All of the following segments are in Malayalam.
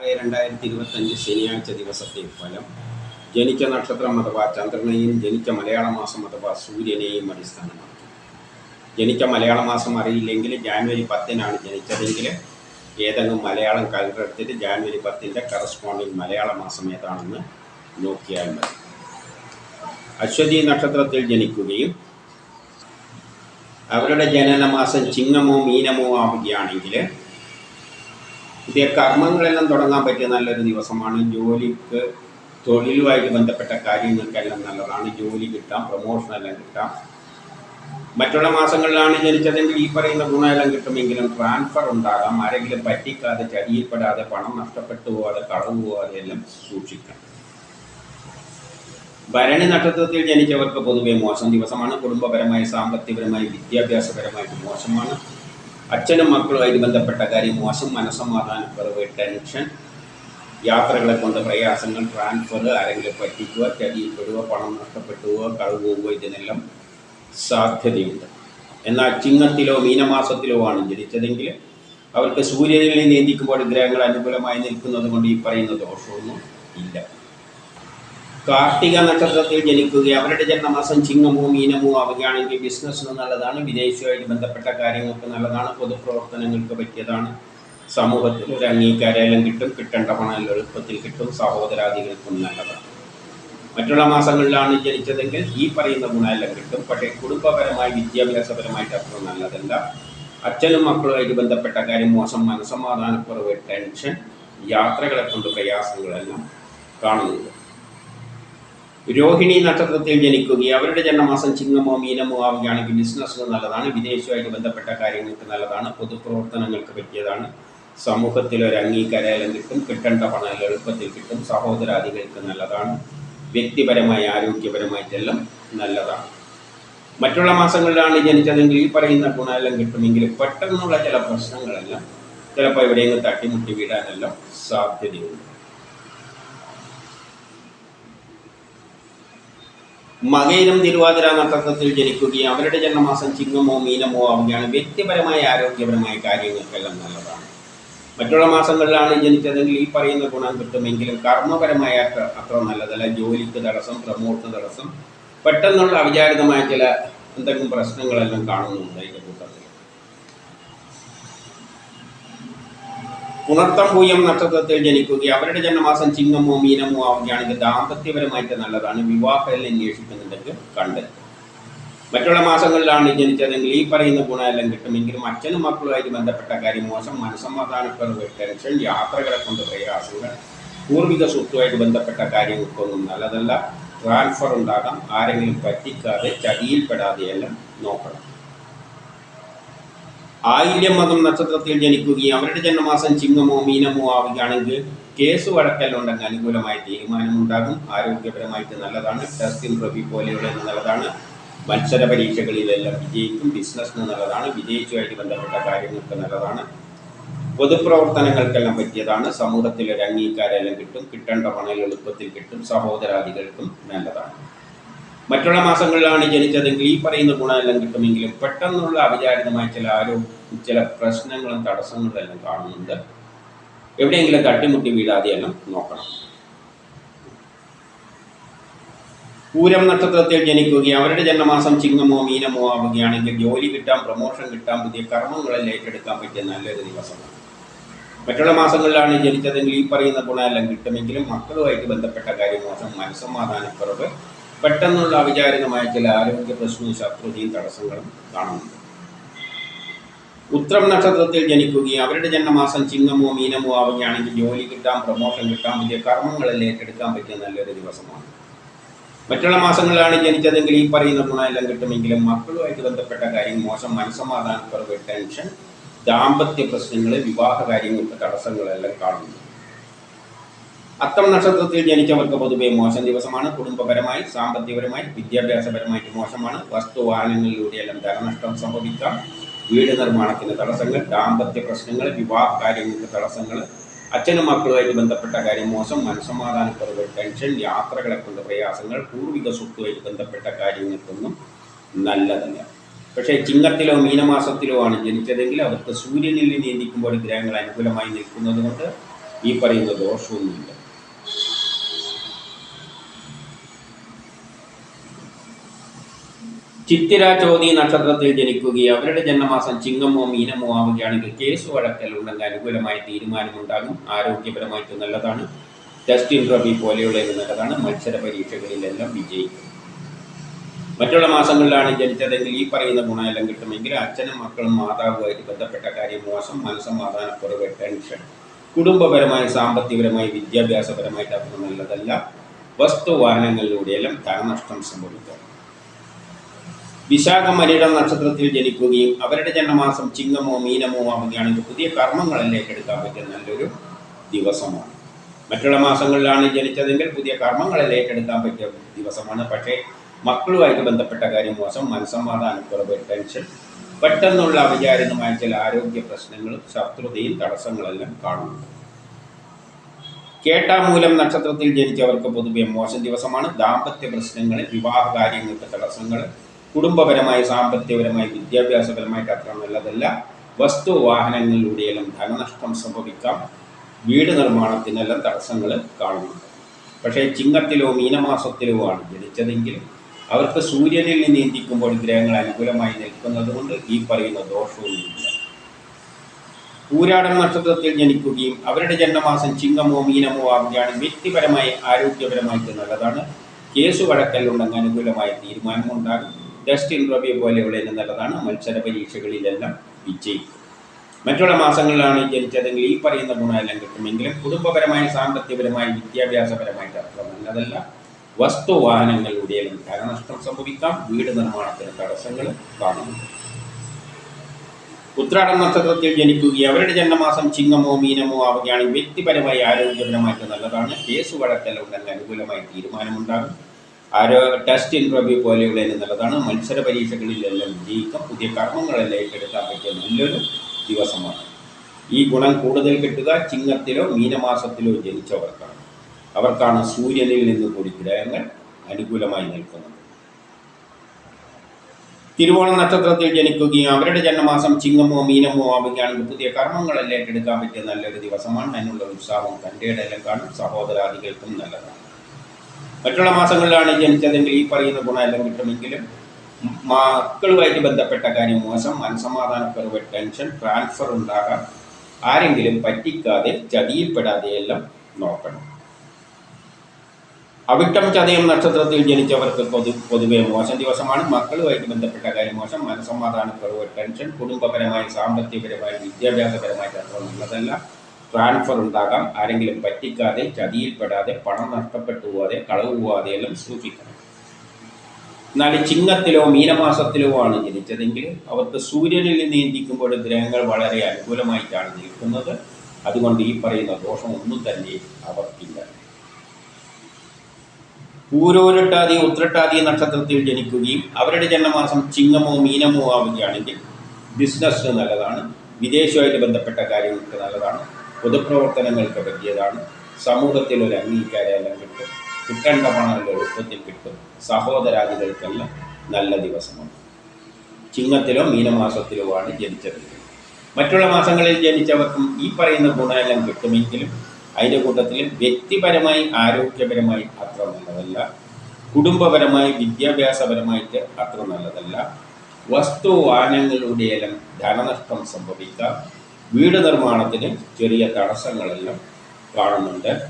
ആറ് രണ്ടായിരത്തി ഇരുപത്തഞ്ച് ശനിയാഴ്ച ദിവസത്തെ ഫലം. ജനിച്ച നക്ഷത്രം അഥവാ ചന്ദ്രനെയും ജനിച്ച മലയാള മാസം അഥവാ സൂര്യനെയും അടിസ്ഥാനമാക്കി. ജനിച്ച മലയാള മാസം അറിയില്ലെങ്കിൽ ജാനുവരി പത്തിനാണ് ജനിച്ചതെങ്കിൽ ഏതെങ്കിലും മലയാളം കലണ്ടർ എടുത്തിട്ട് ജാനുവരി പത്തിന്റെ കറസ്പോണ്ടിങ് മലയാള മാസം ഏതാണെന്ന് നോക്കിയാൽ മതി. അശ്വതി നക്ഷത്രത്തിൽ ജനിക്കുകയും അവരുടെ ജനനമാസം ചിങ്ങമോ മീനമോ ആവുകയാണെങ്കിൽ പുതിയ കർമ്മങ്ങളെല്ലാം തുടങ്ങാൻ പറ്റിയ നല്ലൊരു ദിവസമാണ്. ജോലിക്ക് തൊഴിലുമായിട്ട് ബന്ധപ്പെട്ട കാര്യങ്ങൾക്കെല്ലാം നല്ലതാണ്. ജോലി കിട്ടാം പ്രൊമോഷൻ എല്ലാം കിട്ടാം. മറ്റുള്ള മാസങ്ങളിലാണ് ജനിച്ചതെങ്കിൽ ഈ പറയുന്ന ഗുണമെല്ലാം കിട്ടുമെങ്കിലും ട്രാൻസ്ഫർ ഉണ്ടാകാം. ആരെങ്കിലും പറ്റിക്കാതെ ചതിയിൽപ്പെടാതെ പണം നഷ്ടപ്പെട്ടു പോകാതെ കടന്നു പോകാതെ എല്ലാം സൂക്ഷിക്കണം ഭരണി നക്ഷത്രത്തിൽ ജനിച്ചവർക്ക് പൊതുവെ മോശം ദിവസമാണ്. കുടുംബപരമായി സാമ്പത്തികപരമായി വിദ്യാഭ്യാസപരമായിട്ട് മോശമാണ്. അച്ഛനും മക്കളുമായിട്ട് ബന്ധപ്പെട്ട കാര്യം മോശം മനസ്സമാധാനക്കുറവ് ടെൻഷൻ യാത്രകളെ കൊണ്ട് പ്രയാസങ്ങൾ ട്രാൻസ്ഫർ ആരെങ്കിലും പറ്റിക്കുക ചതിയിൽപ്പെടുക പണം നഷ്ടപ്പെട്ടുക കളവ് പോവുക ഇതിനെല്ലാം സാധ്യതയുണ്ട്. എന്നാൽ ചിങ്ങത്തിലോ മീനമാസത്തിലോ ആണ് ജനിച്ചതെങ്കിൽ അവർക്ക് സൂര്യനിൽ നീന്തിക്കുമ്പോൾ ഗ്രഹങ്ങൾ അനുകൂലമായി നിൽക്കുന്നത് കൊണ്ട് ഈ പറയുന്ന ദോഷമൊന്നും ഇല്ല. കാർത്തിക നക്ഷത്രത്തിൽ ജനിക്കുക അവരുടെ ജന്മമാസം ചിങ്ങമോ മീനമോ ആവുകയാണെങ്കിൽ ബിസിനസ്സിന് നല്ലതാണ് വിദേശവുമായിട്ട് ബന്ധപ്പെട്ട കാര്യങ്ങൾക്ക് നല്ലതാണ് പൊതുപ്രവർത്തനങ്ങൾക്ക് പറ്റിയതാണ്. സമൂഹത്തിൽ ഒരു അംഗീകാരം കിട്ടും കിട്ടേണ്ട പണം എളുപ്പത്തിൽ കിട്ടും സഹോദരാദികൾക്കും നല്ലതാണ്. മറ്റുള്ള മാസങ്ങളിലാണ് ജനിച്ചതെങ്കിൽ ഈ പറയുന്ന ഗുണമെല്ലാം കിട്ടും. പക്ഷേ കുടുംബപരമായി വിദ്യാഭ്യാസപരമായിട്ട് അത്ര നല്ലതല്ല. അച്ഛനും മക്കളുമായിട്ട് ബന്ധപ്പെട്ട കാര്യം മോശം മനസമാധാനക്കുറവ് ടെൻഷൻ യാത്രകളെ കൊണ്ട് പ്രയാസങ്ങളെല്ലാം കാണുന്നുണ്ട്. രോഹിണി നക്ഷത്രത്തിൽ ജനിക്കുകയും അവരുടെ ജന്മമാസം ചിങ്ങമോ മീനമോ ആവുകയാണെങ്കിൽ ബിസിനസ്സിന് നല്ലതാണ് വിദേശവുമായിട്ട് ബന്ധപ്പെട്ട കാര്യങ്ങൾക്ക് നല്ലതാണ് പൊതുപ്രവർത്തനങ്ങൾക്ക് പറ്റിയതാണ്. സമൂഹത്തിൽ ഒരു അംഗീകാരം കിട്ടും കിട്ടേണ്ട പണം എളുപ്പത്തിൽ കിട്ടും സഹോദരാദികൾക്ക് നല്ലതാണ് വ്യക്തിപരമായി ആരോഗ്യപരമായിട്ടെല്ലാം നല്ലതാണ്. മറ്റുള്ള മാസങ്ങളിലാണ് ജനിച്ചതെങ്കിൽ ഈ പറയുന്ന ഗുണമെല്ലാം കിട്ടുമെങ്കിൽ പെട്ടെന്നുള്ള ചില പ്രശ്നങ്ങളെല്ലാം ചിലപ്പോൾ എവിടെയെങ്കിലും തട്ടിമുട്ടി വീടാനെല്ലാം സാധ്യതയുണ്ട്. മകയിലും തിരുവാതിര നക്ഷത്രത്തിൽ ജനിക്കുകയും അവരുടെ ജന്മമാസം ചിങ്ങമോ മീനമോ ആവുകയാണ്. വ്യക്തിപരമായ ആരോഗ്യപരമായ കാര്യങ്ങൾക്കെല്ലാം നല്ലതാണ്. മറ്റുള്ള മാസങ്ങളിലാണ് ജനിച്ചതെങ്കിൽ ഈ പറയുന്ന ഗുണം കിട്ടുമെങ്കിലും കർമ്മപരമായ അത്ര നല്ലതല്ല. ജോലിക്ക് തടസ്സം പ്രമോഷന് തടസ്സം പെട്ടെന്നുള്ള അവിചാരിതമായ ചില എന്തെങ്കിലും പ്രശ്നങ്ങളെല്ലാം കാണുന്നുണ്ട് ഇതിന്റെ കൂട്ടത്തിൽ പുണർത്തം ഭൂയം നക്ഷത്രത്തിൽ ജനിക്കുകയും അവരുടെ ജന്മമാസം ചിങ്ങമോ മീനമോ ആവുകയാണെങ്കിൽ ദാമ്പത്യപരമായിട്ട് നല്ലതാണ്. വിവാഹത്തിൽ അന്വേഷിക്കുന്നുണ്ടെങ്കിൽ കണ്ടെത്തും മറ്റുള്ള മാസങ്ങളിലാണ് ജനിച്ചതെങ്കിൽ ഈ പറയുന്ന ഗുണമെല്ലാം കിട്ടുമെങ്കിലും അച്ഛനും മക്കളുമായിട്ട് ബന്ധപ്പെട്ട കാര്യം മോശം മനസ്സമാധാനക്കുറവ് ടെൻഷൻ യാത്രകളെ കൊണ്ട് പ്രയാസങ്ങൾ പൂർവിക സ്വത്തുമായിട്ട് ബന്ധപ്പെട്ട കാര്യങ്ങൾക്കൊന്നും നല്ലതല്ല. ട്രാൻസ്ഫർ ഉണ്ടാകാം. ആരെങ്കിലും പറ്റിക്കാതെ ചതിയിൽപ്പെടാതെയെല്ലാം നോക്കണം. ആയില്യം മതം നക്ഷത്രത്തിൽ ജനിക്കുകയും അവരുടെ ജന്മമാസം ചിങ്ങമോ മീനമോ ആവുകയാണെങ്കിൽ കേസ് വഴക്കല്ലുണ്ടെങ്കിൽ അനുകൂലമായ തീരുമാനമുണ്ടാകും. ആരോഗ്യപരമായിട്ട് നല്ലതാണ്. ടെസ്റ്റ് റബി പോലെയുള്ള നല്ലതാണ്. മത്സര പരീക്ഷകളിലെല്ലാം വിജയിക്കും. ബിസിനസ്സിന് നല്ലതാണ്. വിജയിച്ചുമായിട്ട് ബന്ധപ്പെട്ട കാര്യങ്ങൾക്ക് നല്ലതാണ്. പൊതുപ്രവർത്തനങ്ങൾക്കെല്ലാം പറ്റിയതാണ്. സമൂഹത്തിൽ ഒരു അംഗീകാരമെല്ലാം കിട്ടും. കിട്ടേണ്ട പണം എളുപ്പത്തിൽ കിട്ടും. സഹോദരാദികൾക്കും നല്ലതാണ്. മറ്റുള്ള മാസങ്ങളിലാണ് ജനിച്ചതെങ്കിൽ ഈ പറയുന്ന ഗുണമെല്ലാം കിട്ടുമെങ്കിലും പെട്ടെന്നുള്ള അവിചാരിതമായ ചില ആരോഗ്യ ചില പ്രശ്നങ്ങളും തടസ്സങ്ങളും എല്ലാം കാണുന്നുണ്ട്. എവിടെയെങ്കിലും തട്ടിമുട്ടി വീഴാതെയെല്ലാം നോക്കണം. പൂരം നക്ഷത്രത്തിൽ ജനിക്കുകയും അവരുടെ ജന്മമാസം ചിങ്ങമോ മീനമോ ആവുകയാണെങ്കിൽ ജോലി കിട്ടാം പ്രൊമോഷൻ കിട്ടാം പുതിയ കർമ്മങ്ങളെല്ലാം ഏറ്റെടുക്കാൻ പറ്റിയ നല്ലൊരു ദിവസമാണ്. മറ്റുള്ള മാസങ്ങളിലാണ് ജനിച്ചതെങ്കിൽ ഈ പറയുന്ന ഗുണമെല്ലാം കിട്ടുമെങ്കിലും മക്കളുമായിട്ട് ബന്ധപ്പെട്ട കാര്യം മോശം. മനസ്സമാധാനക്കുറവ് പെട്ടെന്നുള്ള അവിചാരിതമായ ചില ആരോഗ്യ പ്രശ്നവും ശത്രുതയും തടസ്സങ്ങളും കാണുന്നുണ്ട്. ഉത്രം നക്ഷത്രത്തിൽ ജനിക്കുകയും അവരുടെ ജന്മമാസം ചിങ്ങമോ മീനമോ ആവുകയാണെങ്കിൽ ജോലി കിട്ടാം പ്രമോഷൻ കിട്ടാം പുതിയ കർമ്മങ്ങളെല്ലാം ഏറ്റെടുക്കാൻ പറ്റിയ നല്ലൊരു ദിവസമാണ്. മറ്റുള്ള മാസങ്ങളിലാണ് ജനിച്ചതെങ്കിൽ ഈ പറയുന്ന ഗുണമെല്ലാം കിട്ടുമെങ്കിലും മക്കളുമായിട്ട് ബന്ധപ്പെട്ട കാര്യം മോശം മനസ്സമാധാനക്കുറവ് ടെൻഷൻ ദാമ്പത്യ പ്രശ്നങ്ങൾ വിവാഹ കാര്യങ്ങൾക്ക് തടസ്സങ്ങളെല്ലാം കാണുന്നു അത്തം നക്ഷത്രത്തിൽ ജനിച്ചവർക്ക് പൊതുവെ മോശം ദിവസമാണ്. കുടുംബപരമായി സാമ്പത്തികപരമായി വിദ്യാഭ്യാസപരമായിട്ട് മോശമാണ്. വസ്തുവാഹനങ്ങളിലൂടെയെല്ലാം ധനനഷ്ടം സംഭവിക്കാം. വീട് നിർമ്മാണത്തിന് തടസ്സങ്ങൾ ദാമ്പത്യ പ്രശ്നങ്ങൾ വിവാഹ കാര്യങ്ങൾക്ക് തടസ്സങ്ങൾ അച്ഛനും മക്കളുമായിട്ട് ബന്ധപ്പെട്ട കാര്യം മോശം മനസ്സമാധാനക്കുറവ് ടെൻഷൻ യാത്രകളെ കൊണ്ട് പ്രയാസങ്ങൾ പൂർവിക സ്വത്തുമായിട്ട് ബന്ധപ്പെട്ട കാര്യങ്ങൾക്കൊന്നും നല്ലതല്ല. പക്ഷേ ചിങ്ങത്തിലോ മീനമാസത്തിലോ ആണ് ജനിച്ചതെങ്കിൽ അവർക്ക് സൂര്യനിൽ നിയന്ത്രിക്കുമ്പോൾ ഗ്രഹങ്ങൾ അനുകൂലമായി നിൽക്കുന്നത് കൊണ്ട് ഈ പറയുന്ന ദോഷമൊന്നുമില്ല. ചിത്തിര ചോതി നക്ഷത്രത്തിൽ ജനിക്കുകയും അവരുടെ ജന്മമാസം ചിങ്ങമോ മീനമോ ആവുകയാണെങ്കിൽ കേസ് വഴക്കൽ ഉണ്ടെങ്കിൽ അനുകൂലമായ തീരുമാനമുണ്ടാകും. ആരോഗ്യപരമായിട്ട് നല്ലതാണ്. ടെസ്റ്റ് റബി പോലെയുള്ളത് നല്ലതാണ്. മത്സര പരീക്ഷകളിലെല്ലാം വിജയിക്കും. മറ്റുള്ള മാസങ്ങളിലാണ് ജനിച്ചതെങ്കിൽ ഈ പറയുന്ന ഗുണമെല്ലാം കിട്ടുമെങ്കിൽ അച്ഛനും മക്കളും മാതാവുമായിട്ട് ബന്ധപ്പെട്ട കാര്യം മോശം മനസ്സമാധാനക്കുറവ് ടെൻഷൻ. കുടുംബപരമായി സാമ്പത്തികപരമായി വിദ്യാഭ്യാസപരമായിട്ട് അത്ര നല്ലതല്ല. വസ്തു വാഹനങ്ങളിലൂടെയെല്ലാം ധനനഷ്ടം സംഭവിക്കാം. വിശാഖം നക്ഷത്രത്തിൽ ജനിക്കുകയും അവരുടെ ജന്മമാസം ചിങ്ങമോ മീനമോ ആവുകയാണെങ്കിൽ പുതിയ കർമ്മങ്ങളിലേക്ക് എടുക്കാൻ പറ്റുന്ന നല്ലൊരു ദിവസമാണ്. മറ്റുള്ള മാസങ്ങളിലാണ് ജനിച്ചതെങ്കിൽ പുതിയ കർമ്മങ്ങളെ ഏറ്റെടുക്കാൻ പറ്റിയ ദിവസമാണ്. പക്ഷേ മക്കളുമായിട്ട് ബന്ധപ്പെട്ട കാര്യം മോശം. മനസ്സമാധാനക്കുറവ് ടെൻഷൻ. പെട്ടെന്നുള്ള അവിചാരിതമായ ചില ആരോഗ്യ പ്രശ്നങ്ങളും ശത്രുതയും തടസ്സങ്ങളെല്ലാം കാണുന്നു. കേട്ടാമൂലം നക്ഷത്രത്തിൽ ജനിച്ചവർക്ക് പൊതുവെ മോശം ദിവസമാണ്. ദാമ്പത്യ പ്രശ്നങ്ങൾ വിവാഹ കാര്യങ്ങൾക്ക് തടസ്സങ്ങൾ കുടുംബപരമായി സാമ്പത്തികപരമായി വിദ്യാഭ്യാസപരമായിട്ട് നല്ലതല്ല വസ്തു വാഹനങ്ങളിലൂടെയെല്ലാം ധനനഷ്ടം സംഭവിക്കാം വീട് നിർമ്മാണത്തിനെല്ലാം തടസ്സങ്ങൾ കാണുന്നുണ്ട്. പക്ഷേ ചിങ്ങത്തിലോ മീനമാസത്തിലോ ആണ് ജനിച്ചതെങ്കിൽ അവർക്ക് സൂര്യനിൽ നിന്ന് ഇന്തിക്കുമ്പോൾ ഗ്രഹങ്ങൾ അനുകൂലമായി നിൽക്കുന്നത് കൊണ്ട് ഈ പറയുന്ന ദോഷവുമില്ല. പൂരാടം നക്ഷത്രത്തിൽ ജനിക്കുകയും അവരുടെ ജന്മമാസം ചിങ്ങമോ മീനമോ ആവുകയാണ് വ്യക്തിപരമായി ആരോഗ്യപരമായിട്ട് നല്ലതാണ്. കേസ് വഴക്കല്ലുണ്ടെങ്കിൽ അനുകൂലമായ തീരുമാനമുണ്ടാകും. ടെസ്റ്റ് റബി പോലെയുള്ള നല്ലതാണ് മത്സര പരീക്ഷകളിലെല്ലാം വിജയിക്കും മറ്റുള്ള മാസങ്ങളിലാണ് ജനിച്ചതെങ്കിൽ ഈ പറയുന്ന ഗുണമെല്ലാം കിട്ടുമെങ്കിലും കുടുംബപരമായി സാമ്പത്തികപരമായി വിദ്യാഭ്യാസപരമായിട്ട് അത്ര നല്ലതല്ല. വസ്തു വാഹനങ്ങളുടെ ധനനഷ്ടം സംഭവിക്കാം. വീട് നിർമ്മാണത്തിന് തടസ്സങ്ങൾ കാണുന്നു. ഉത്രാടം നക്ഷത്രത്തിൽ ജനിക്കുകയും അവരുടെ ജന്മമാസം ചിങ്ങമോ മീനമോ ആവുകയാണെങ്കിൽ വ്യക്തിപരമായി ആരോഗ്യപരമായിട്ട് നല്ലതാണ്. കേസ് വഴക്കെല്ലാം ഉണ്ടെങ്കിൽ അനുകൂലമായി തീരുമാനമുണ്ടാകും. ആരോ ടെസ്റ്റ് ഇൻട്രവ്യൂ പോലെയുള്ള നല്ലതാണ് മത്സര പരീക്ഷകളിലെല്ലാം വിജയിക്കാം പുതിയ കർമ്മങ്ങളെല്ലാം ഏറ്റെടുക്കാൻ പറ്റിയ നല്ലൊരു ദിവസമാണ്. ഈ ഗുണം കൂടുതൽ കിട്ടുക ചിങ്ങത്തിലോ മീനമാസത്തിലോ ജനിച്ചവർക്കാണ്. അവർക്കാണ് സൂര്യനിൽ നിന്ന് കൂടി ഗ്രഹങ്ങൾ അനുകൂലമായി നിൽക്കുന്നത്. തിരുവോണ നക്ഷത്രത്തിൽ ജനിക്കുകയും അവരുടെ ജന്മമാസം ചിങ്ങമോ മീനമോ ആവുകയാണെങ്കിൽ പുതിയ കർമ്മങ്ങളെല്ലാം ഏറ്റെടുക്കാൻ പറ്റിയ നല്ലൊരു ദിവസമാണ്. അതിനുള്ള ഉത്സാഹവും ഇടയിലും കാണും. സഹോദരാദികൾക്കും നല്ലതാണ്. മറ്റുള്ള മാസങ്ങളിലാണ് ജനിച്ചതെങ്കിൽ ഈ പറയുന്ന ഗുണമെല്ലാം കിട്ടുമെങ്കിലും മക്കളുമായിട്ട് ബന്ധപ്പെട്ട കാര്യം മോശം മനസമാധാനക്കുറവ് ടെൻഷൻ ട്രാൻസ്ഫർ ഉണ്ടാകാം. ആരെങ്കിലും പറ്റിക്കാതെ ചതിയിൽപ്പെടാതെ എല്ലാം നോക്കണം. അവിട്ടം ചതയം നക്ഷത്രത്തിൽ ജനിച്ചവർക്ക് പൊതു പൊതുവെ മോശം ദിവസമാണ്. മക്കളുമായിട്ട് ബന്ധപ്പെട്ട കാര്യം മോശം മനസമാധാനക്കുറവ് ടെൻഷൻ കുടുംബപരമായി സാമ്പത്തികപരമായി വിദ്യാഭ്യാസപരമായിട്ട് അത്ര നല്ലതല്ല ട്രാൻസ്ഫർ ഉണ്ടാകാം. ആരെങ്കിലും പറ്റിക്കാതെ ചതിയിൽപ്പെടാതെ പണം നഷ്ടപ്പെട്ടു പോവാതെ കളവ് പോവാതെ എല്ലാം സൂക്ഷിക്കണം. എന്നാൽ ചിങ്ങത്തിലോ മീനമാസത്തിലോ ആണ് ജനിച്ചതെങ്കിൽ അവർക്ക് സൂര്യനിൽ നിന്ന് ഗ്രഹങ്ങൾ വളരെ അനുകൂലമായിട്ടാണ് നിൽക്കുന്നത്. അതുകൊണ്ട് ഈ പറയുന്ന ദോഷം ഒന്നും തന്നെ അവർക്കില്ല. പൂരോരട്ടാതി ഉത്രട്ടാതി നക്ഷത്രത്തിൽ ജനിക്കുകയും അവരുടെ ജന്മമാസം ചിങ്ങമോ മീനമോ ആവുകയാണെങ്കിൽ ബിസിനസ്സിന് നല്ലതാണ്. വിദേശവുമായിട്ട് ബന്ധപ്പെട്ട കാര്യങ്ങൾക്ക് നല്ലതാണ്. പൊതുപ്രവർത്തനങ്ങൾക്ക് പറ്റിയതാണ്. സമൂഹത്തിൽ ഒരു അംഗീകാരമെല്ലാം കിട്ടും. കിട്ടേണ്ട പണം എളുപ്പത്തിൽ കിട്ടും. സഹോദരാദികൾക്കെല്ലാം നല്ല ദിവസമാണ്. ചിങ്ങത്തിലോ മീനമാസത്തിലുമാണ് ജനിച്ചത്. മറ്റുള്ള മാസങ്ങളിൽ ജനിച്ചവർക്കും ഈ പറയുന്ന ഗുണമെല്ലാം കിട്ടുമെങ്കിലും അതിന്റെ കൂട്ടത്തിൽ വ്യക്തിപരമായി ആരോഗ്യപരമായി അത്ര നല്ലതല്ല. കുടുംബപരമായി വിദ്യാഭ്യാസപരമായിട്ട് അത്ര നല്ലതല്ല. വസ്തു വാഹനങ്ങളുടെയെല്ലാം ധനനഷ്ടം സംഭവിക്കാം. വീട് നിർമ്മാണത്തിന് ചെറിയ തടസ്സങ്ങളെല്ലാം കാണുന്നുണ്ട്.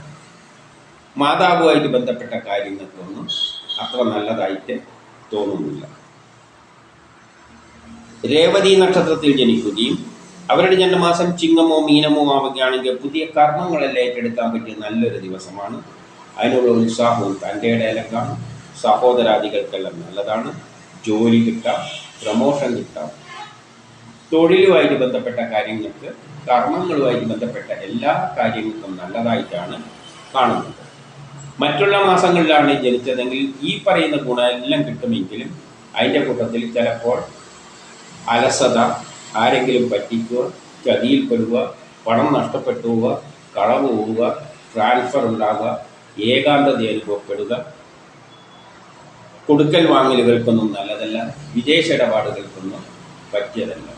മാതാവുമായിട്ട് ബന്ധപ്പെട്ട കാര്യങ്ങൾക്കൊന്നും അത്ര നല്ലതായിട്ട് തോന്നുന്നില്ല. രേവതി നക്ഷത്രത്തിൽ ജനിക്കുകയും അവരുടെ ജന്മമാസം ചിങ്ങമോ മീനമോ ആവുകയാണെങ്കിൽ പുതിയ കർമ്മങ്ങളെല്ലാം ഏറ്റെടുക്കാൻ പറ്റിയ നല്ലൊരു ദിവസമാണ്. അതിനുള്ള ഉത്സാഹവും തന്റെ ഇടയിലും കാണും. സഹോദരാദികൾക്കെല്ലാം നല്ലതാണ്. ജോലി കിട്ടാം പ്രമോഷൻ കിട്ടാം. തൊഴിലുമായിട്ട് ബന്ധപ്പെട്ട കാര്യങ്ങൾക്ക് കർമ്മങ്ങളുമായിട്ട് ബന്ധപ്പെട്ട എല്ലാ കാര്യങ്ങൾക്കും നല്ലതായിട്ടാണ് കാണുന്നത്. മറ്റുള്ള മാസങ്ങളിലാണ് ജനിച്ചതെങ്കിൽ ഈ പറയുന്ന ഗുണമെല്ലാം കിട്ടുമെങ്കിലും അതിന്റെ കൂട്ടത്തിൽ ചിലപ്പോൾ അലസത ആരെങ്കിലും പറ്റിക്കുക ചതിയിൽപ്പെടുക പണം നഷ്ടപ്പെട്ടു പോവുക കളവ് പോവുക ട്രാൻസ്ഫർ ഉണ്ടാകുക ഏകാന്തത അനുഭവപ്പെടുക കൊടുക്കൽ വാങ്ങലുകൾക്കൊന്നും നല്ലതല്ല വിദേശ ഇടപാടുകൾക്കൊന്നും പറ്റിയതല്ല.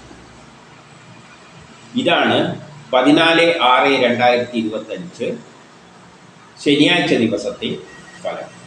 ഇതാണ് പതിനാല് ആറ് രണ്ടായിരത്തി ഇരുപത്തഞ്ച് ശനിയാഴ്ച ദിവസത്തെ ഫലം.